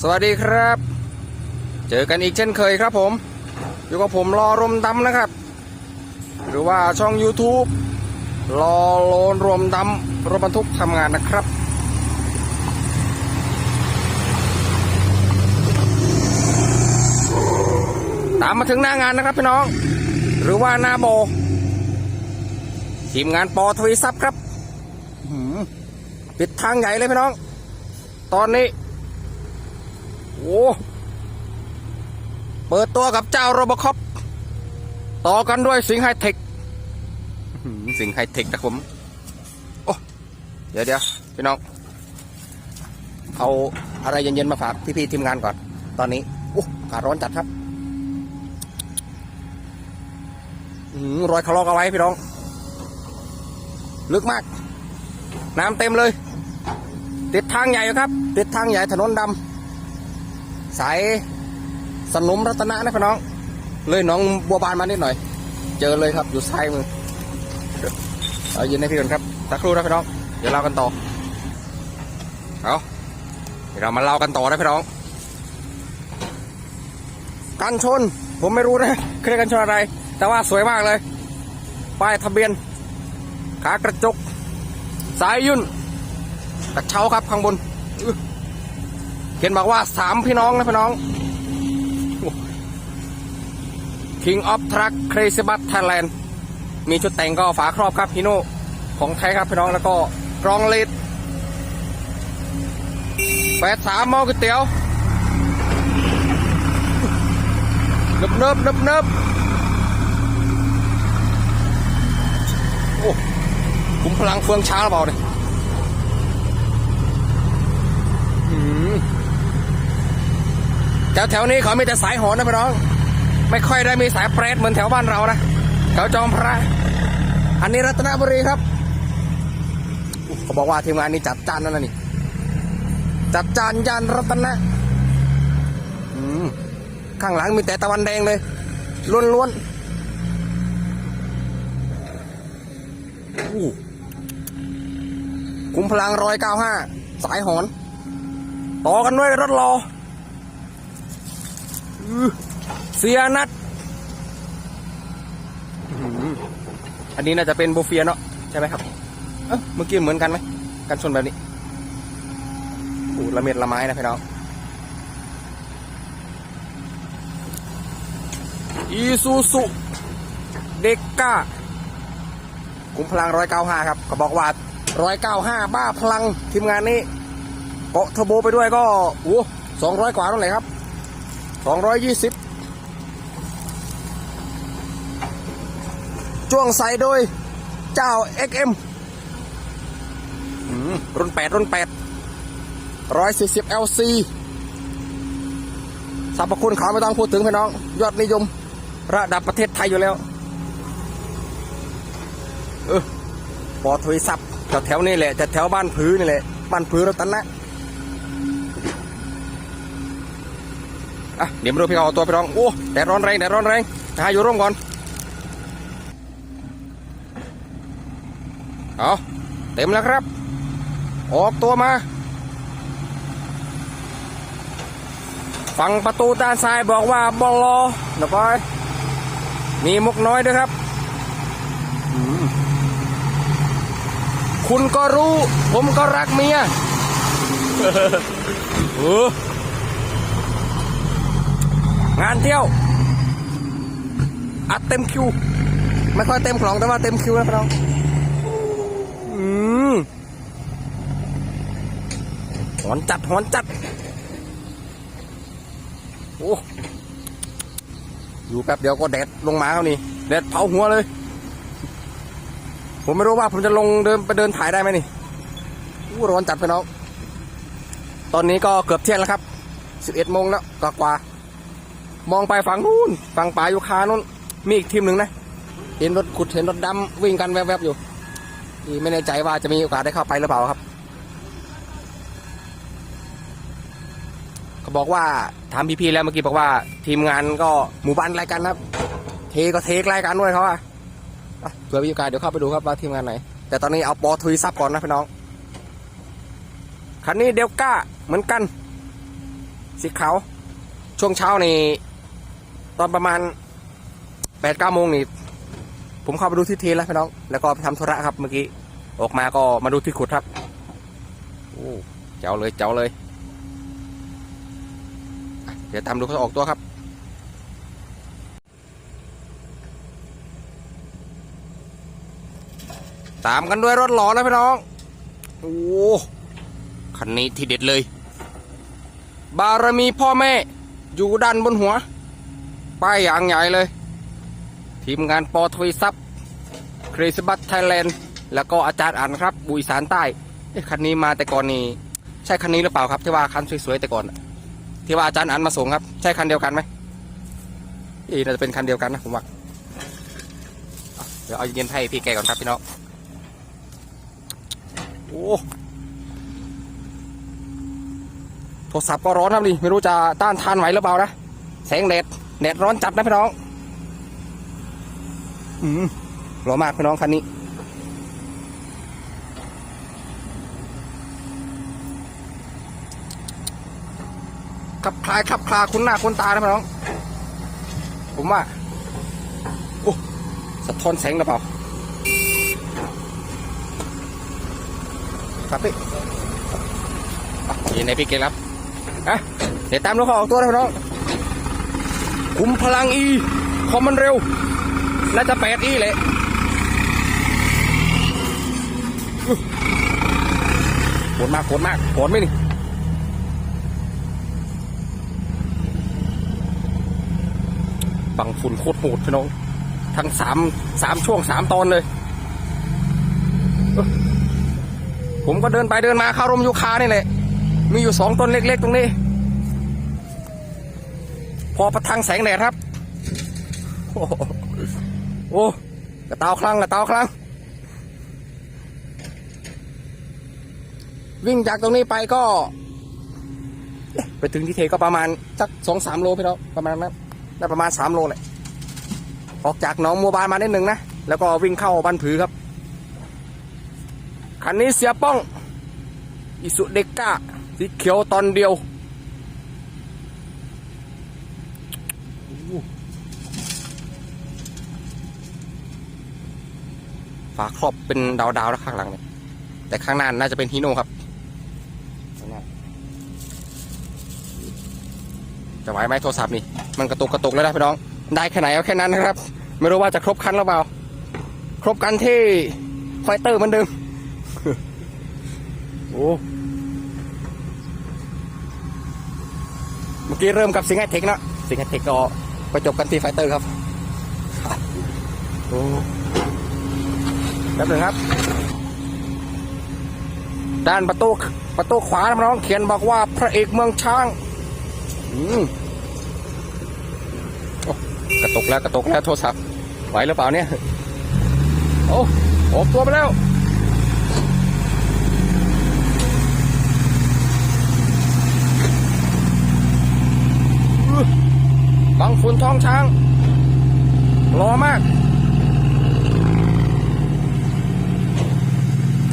สวัสดีครับ เจอกันอีกเช่นเคยครับผม อยู่กับผมรอรมดำนะครับ หรือว่าช่อง YouTube รอโลนรวมดำรถบรรทุกทำงานนะครับ ตามมาถึงหน้างานนะครับพี่น้อง หรือว่าหน้าโบ ทีมงานปอทวีซับครับอื้อหือปิดทางใหญ่เลยพี่น้อง ตอนนี้ โอ้เปิดตัวกับเจ้าโรบคอปต่อกันด้วยสิงห์ไฮเทคอื้อหือสิงห์ไฮเทคนะผมโอ้เดี๋ยวเดี๋ยวพี่น้อง เอาอะไรเย็นๆมาฝากพี่ๆทีมงานก่อน ตอนนี้โอ้อากาศร้อนจัดครับอื้อหือรอยคลอกเอาไว้พี่น้อง ลึกมาก น้ำเต็มเลย ติดทางใหญ่อยู่ครับ ติดทางใหญ่ถนนดำ สายสนมรัตนะนะพี่น้อง เลยน้องบัวบานมานิดหน่อย เจอเลยครับอยู่ซ้ายมือเอายืนให้พี่ก่อนครับสักครู่นะพี่น้อง เดี๋ยวเล่ากันต่อเอาเดี๋ยวเรามาเล่ากันต่อนะพี่น้องกันชน ผมไม่รู้นะเคยกันชนอะไร แต่ว่าสวยมากเลยป้ายทะเบียน ขากระจก สายยุ่นกระเช้าครับข้างบน อื้อเขียนบอกว่าสามพี่น้องนะพี่น้อง King of Truck Crazy Bus Thailand มีชุดแต่งก็ฝาครอบครับพี่โน่ของไทยครับพี่น้องแล้วก็กรองเลดแปดสามหม้อก๋วยเตี๋ยวนิบเนิบนิบเนิบโอ้ขุมพลังเฟืองช้าหรือเปล่าเนี่ยอืม แถวแถวๆนี้เขามีแต่สายหอนนะพี่น้อง ไม่ค่อยได้มีสายเปรตเหมือนแถวบ้านเรานะแถวจอมพระ อันนี้รัตนบุรีครับเขาบอกว่าทีมงานนี้จัดจานนั่นนะนี่ จัดจานยานรัตนะข้างหลังมีแต่ตะวันแดงเลยล้วนๆอู้คุมพลังร้อยเก้าห้าสายหอน ต่อกันด้วยรถรอ เสียนัดอื้อหืออันนี้น่าจะเป็นโบเฟียเนาะใช่ไหมครับ เอ้เมื่อกี้เหมือนกันไหมกันชนแบบนี้โอ้ละเม็ดละไม้นะพี่น้องอีซูซุเด็กก้าคุมพลังร้อยเก้าห้าครับเขาบอกว่าร้อยเก้าห้าบ้าพลังทีมงานนี้เกาะเทอร์โบไปด้วยก็โอ้สองร้อยกว่านั่นแหละครับ สองร้อยยี่สิบจ้วงใส่โดยเจ้า XM อืมรุ่นแปดรุ่นแปดร้อยสี่สิบ LC สรรพคุณเขาไม่ต้องพูดถึงพี่น้อง ยอดนิยม ระดับประเทศไทยอยู่แล้ว เออปอทวีซับแถวแถวนี้แหละจะแถวบ้านผือนี่แหละ บ้านผือรัตนะ อะเดี๋ยวมาดูพี่เขาเอาตัวพี่น้องโอ้แดดร้อนแรงแดดร้อนแรงหาอยู่ร่มก่อนเอาเต็มแล้วครับ ออกตัวมา ฝั่งประตูด้านซ้ายบอกว่าบอลลอนะบอยมีมุกน้อยด้วยครับ คุณก็รู้ ผมก็รักเมียเออ งานเที่ยว อัดเต็มคิว ไม่ค่อยเต็มของแต่ว่าเต็มคิวนะพี่น้องอืมหอนจัดหอนจัด โอ้อยู่แป๊บเดียวก็แดดลงมาแล้วนี่ แดดเผาหัวเลย ผมไม่รู้ว่าผมจะลงเดินไปเดินถ่ายได้ไหมนี่อู้ร้อนจัดไปน้องตอนนี้ก็เกือบเที่ยงแล้วครับ 11โมงแล้วกกว่า มองไปฝั่งนู้นฝั่งป่ายูคานู้นมีอีกทีมหนึ่งนะ เห็นรถขุดเห็นรถดำวิ่งกันแวบๆอยู่นี่ไม่แน่ใจว่าจะมีโอกาสได้เข้าไปหรือเปล่าครับเขาบอกว่าถามพี่ๆแล้วเมื่อกี้บอกว่า ทีมงานก็หมู่บ้านรายกันครับ เทก็เทกรายกันด้วยเขาอะอะเผื่อมีโอกาสเดี๋ยวเข้าไปดูครับว่าทีมงานไหน แต่ตอนนี้เอาปอทุยซับก่อนนะพี่น้องคันนี้เดลก้าเหมือนกันสีขาวช่วงเช้านี่ ตอนประมาณแปดเก้าโมงนี่ผมเข้าไปดูที่เทแล้วพี่น้อง แล้วก็ไปทำธุระครับเมื่อกี้ ออกมาก็มาดูที่ขุดครับ โอ้เจ้าเลยเจ้าเลย เดี๋ยวตามดูเขาออกตัวครับตามกันด้วยรถหล่อนะพี่น้อง โอ้ คันนี้ที่เด็ดเลย บารมีพ่อแม่ อยู่ด้านบนหัว ป้ายอย่างใหญ่เลย ทีมงานปอทวีซับคริสบัตไทยแลนด์แล้วก็อาจารย์อันครับบุยสารใต้คันนี้มาแต่ก่อนนี่ใช่คันนี้หรือเปล่าครับที่ว่าคันสวยๆแต่ก่อนที่ว่าอาจารย์อันมาส่งครับ ใช่คันเดียวกันไหมอีน่าจะเป็นคันเดียวกันนะผมว่าอะเดี๋ยวเอาเย็นให้พี่แกก่อนครับพี่น้องโอ้โทรศัพท์ก็ร้อนครับนี่ไม่รู้จะต้านทานไหวหรือเปล่านะแสงแดด แดดร้อนจัดนะพี่น้อง อืมร้อนมากพี่น้องคันนี้ ขับคลายขับคลาคุ้นหน้าคุ้นตานะพี่น้อง ผมว่า โอ้ สะท้อนแสงหรือเปล่า ครับพี่อะยินในพี่เกศครับอะเดี๋ยวตามรถเขาออกตัวนะพี่น้อง คุมพลังอีคอมมันเร็ว น่าจะแปดอีแหละอุ๊ยโหดมากโหดมากโหดไหมนี่บังฝุ่นโคตรโหดพี่น้อง ทั้งสามสามช่วงสามตอนเลย ผมก็เดินไปเดินมาเข้าร่มยูคานี่แหละ มีอยู่สองต้นเล็ก ๆ ตรงนี้ พอประทังแสงแดดครับ โอ้โหโอ้กระเตาคลังกระเตาคลังวิ่งจากตรงนี้ไปก็ ไปถึงที่เทก็ประมาณสักสองสามโลพี่น้องประมาณนั้นได้ประมาณสามโลแหละออกจากหนองมัวบานมานิดหนึ่งนะ แล้วก็วิ่งเข้าบ้านผือครับ คันนี้เสียป้อง อิสุเดก้าสีเขียวตอนเดียว ฝาครอบเป็นดาวๆแล้วข้างหลังเนี่ยแต่ข้างหน้าน่าจะเป็นฮีโน่ครับจะไหวไหมโทรศัพท์นี่มันกระตุกกระตุกแล้วนะพี่น้อง ได้แค่ไหนเอาแค่นั้นนะครับ ไม่รู้ว่าจะครบคันหรือเปล่า ครบกันที่ไฟเตอร์มือนเดิมโอ้เมื่อกี้เริ่มกับสิงห์เทคนะสิงห์เทคก็ไปจบกันที่ไฟเตอร์ครับโอ้ แป๊บหนึงครับ ด้านประตูประตูขวาน้องเขียนบอกว่าพระเอกเมืองช้างอืมกระตกแล้วกระตกแล้วโทรศัพท์ไหวหรือเปล่าเนี่ยโอ้ออกตัวไปแล้วบังฝุ่นท้องช้างรอมาก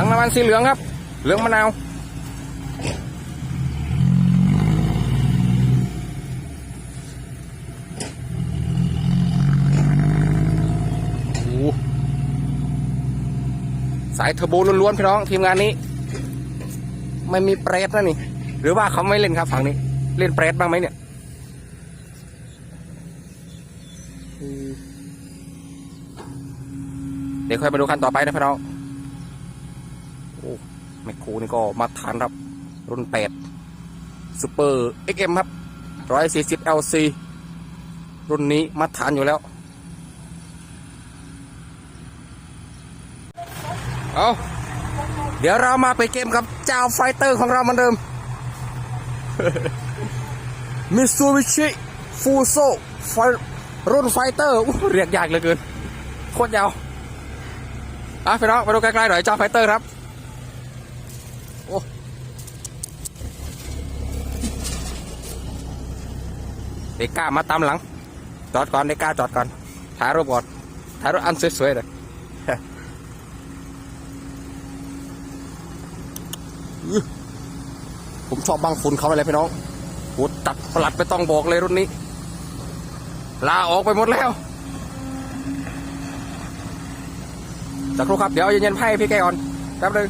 ทั้งน้ำมันสีเหลืองครับ เหลืองมะนาวโอ้โหสายเทอร์โบล้วนๆพี่น้องทีมงานนี้ ไม่มีเปรตนะนี่ หรือว่าเขาไม่เล่นครับฝั่งนี้ เล่นเปรตบ้างไหมเนี่ยเดี๋ยวค่อยมาดูคันต่อไปนะพี่น้อง โอ้แมคโครนี่ก็มาทานครับ รุ่นแปดซูเปอร์เอ็กเอ็มครับร้อยสี่สิบเอลซีรุ่นนี้มาทานอยู่แล้ว เอาเดี๋ยวเรามาไปเกมกับเจ้าไฟเตอร์ของเราเหมือนเดิมมิซูบิชิฟูโซไฟรุ่นไฟเตอร์เรียกยากเหลือเกินโคตรยาวอะพี่น้องมาดูใกล้ๆหน่อยเจ้าไฟเตอร์ครับ เด็กก้ามาตามหลัง จอดก่อนเด็กก้าจอดก่อน ถ่ายรูปก่อน ถ่ายรูปอันสวยๆเลยผมชอบบางฝุ่นเขาเลยพี่น้องกูตัดปลัดไปต้องบอกเลยรุ่นนี้ ลาออกไปหมดแล้วสักครู่ครับ เดี๋ยวเย็นๆไพ่พี่แกก่อนแป๊บนึง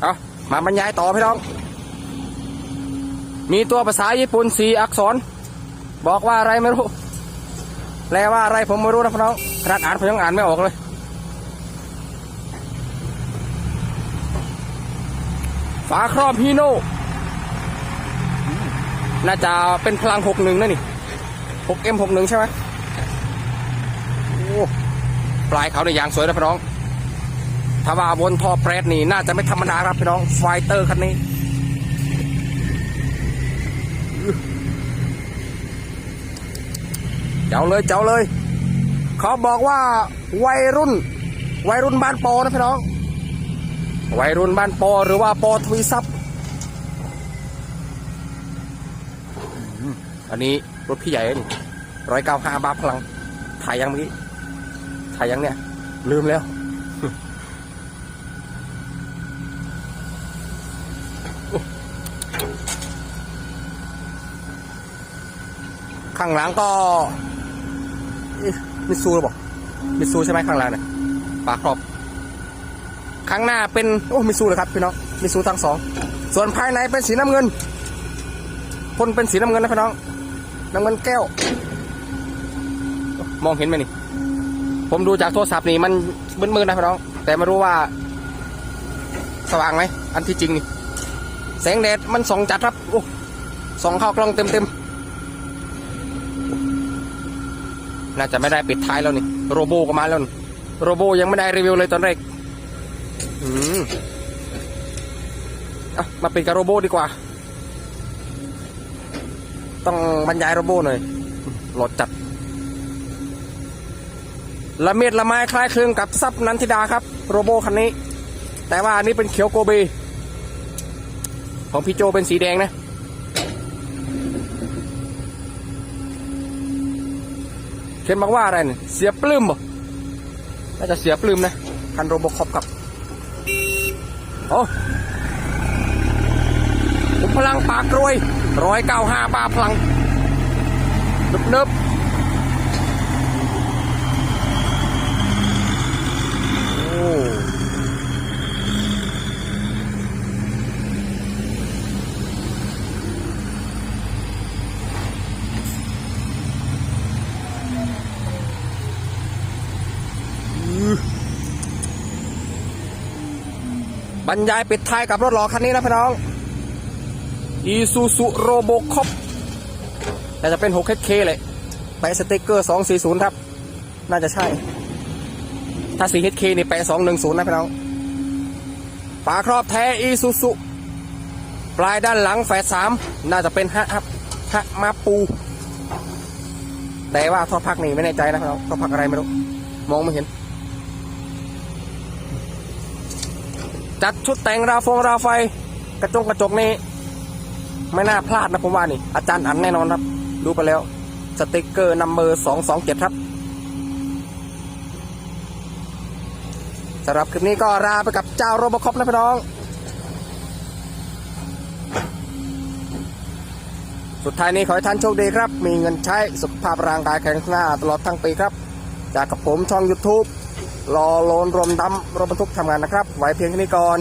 เอามาบรรยายต่อพี่น้อง มีตัวภาษาญี่ปุ่นสี่อักษร บอกว่าอะไรไม่รู้แปลว่าอะไรผมไม่รู้นะพี่น้องขนาดอ่านผมยังอ่านไม่ออกเลยฝาครอบฮีโน่น่าจะเป็นพลังหกหนึ่งนะนี่หกเอ็มหกหนึ่งใช่ไหมโอ้ปลายเขาในยยางสวยนะพี่น้องถ้าว่าบนท่อแปรดนี่น่าจะไม่ธรรมดาครับพี่น้องไฟเตอร์คันนี้ เจ้าเลยเจ้าเลย เขาบอกว่าวัยรุ่น วัยรุ่นบ้านปอนะพี่น้อง วัยรุ่นบ้านปอหรือว่าปอทวีซับอันนี้รถพี่ใหญ่นี่ร้อยเก้าห้าบาทพลัง ถ่ายยังเมื่อกี้ ถ่ายยังเนี่ย ลืมแล้วข้างหลังก็ มิซูหรือเปล่ามิซูใช่ไหมข้างหลังเนี่ยปากครอบข้างหน้าเป็นโอ้มิซูเลยครับพี่น้องมิซูทั้งสองส่วนภายในเป็นสีน้ำเงินพ่นเป็นสีน้ำเงินนะพี่น้องน้ำเงินแก้ว มองเห็นไหมนี่ ผมดูจากโทรศัพท์นี่มันมืดๆนะพี่น้อง แต่ไม่รู้ว่า สว่างไหมอันที่จริงนี่ แสงแดดมันส่องจัดครับโอ้ส่องเข้ากล้องเต็มๆ น่าจะไม่ได้ปิดท้ายแล้วนี่โรโบก็มาแล้วนี่โรโบยังไม่ได้รีวิวเลยตอนแรกอืมอะมาปิดกับโรโบดีกว่า ต้องบรรยายโรโบหน่อยโหลดจัดละเมียดละไม้คล้ายคลึงกับซับนันทิดาครับ โรโบคันนี้ แต่ว่าอันนี้เป็นเขียวโกเบของพี่โจเป็นสีแดงนะ เขียนบอกว่าอะไรเนี่ยเสียปลื้มบ่น่าจะเสียปลื้มนะคันโรบคอปกับโอ้ผมพลังปากกรวยร้อยเก้าห้าบาพลังนึบนึบโอ้ รรยายปิดท้ายกับรถหล่อคันนี้นะพี่น้องอีซูซูโรโบคอปแต่จะเป็น 6K เลยแปะสติกเกอร์ 240 ครับ น่าจะใช่ ถ้า 4HK นี่แปะ210 นะพี่น้องฝาครอบแท้อีซูซูปลายด้านหลังแฝด3น่าจะเป็นฮะครับฮะมาปู แต่ว่าท่อพักนี่ไม่แน่ใจนะพี่น้องท่อพักอะไรไม่รู้ มองไม่เห็น จัดชุดแต่งราฟงราไฟ กระจงกระจกนี่ไม่น่าพลาดนะผมว่านี่ อาจารย์อันแน่นอนครับ ดูไปแล้ว สติกเกอร์นัมเบอร์สองสองเจ็ดครับสำหรับคลิปนี้ก็ลาไปกับเจ้าโรบคอปนะพี่น้อง สุดท้ายนี้ขอให้ท่านโชคดีครับ มีเงินใช้สุขภาพร่างกายแข็งแรงตลอดทั้งปีครับ จากกับผมช่อง YouTube รอโลนรวมดำรถบรรทุกทำงานนะครับ ไว้เพียงแค่นี้ก่อน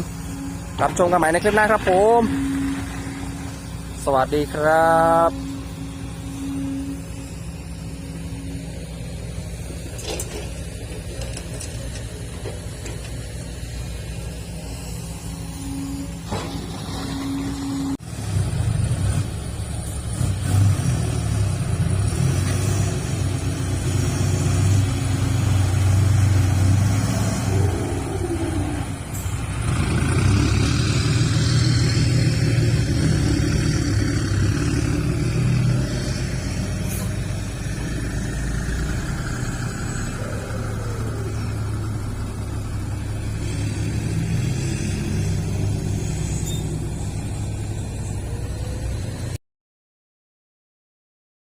รับชมกันใหม่ในคลิปหน้าครับผม สวัสดีครับ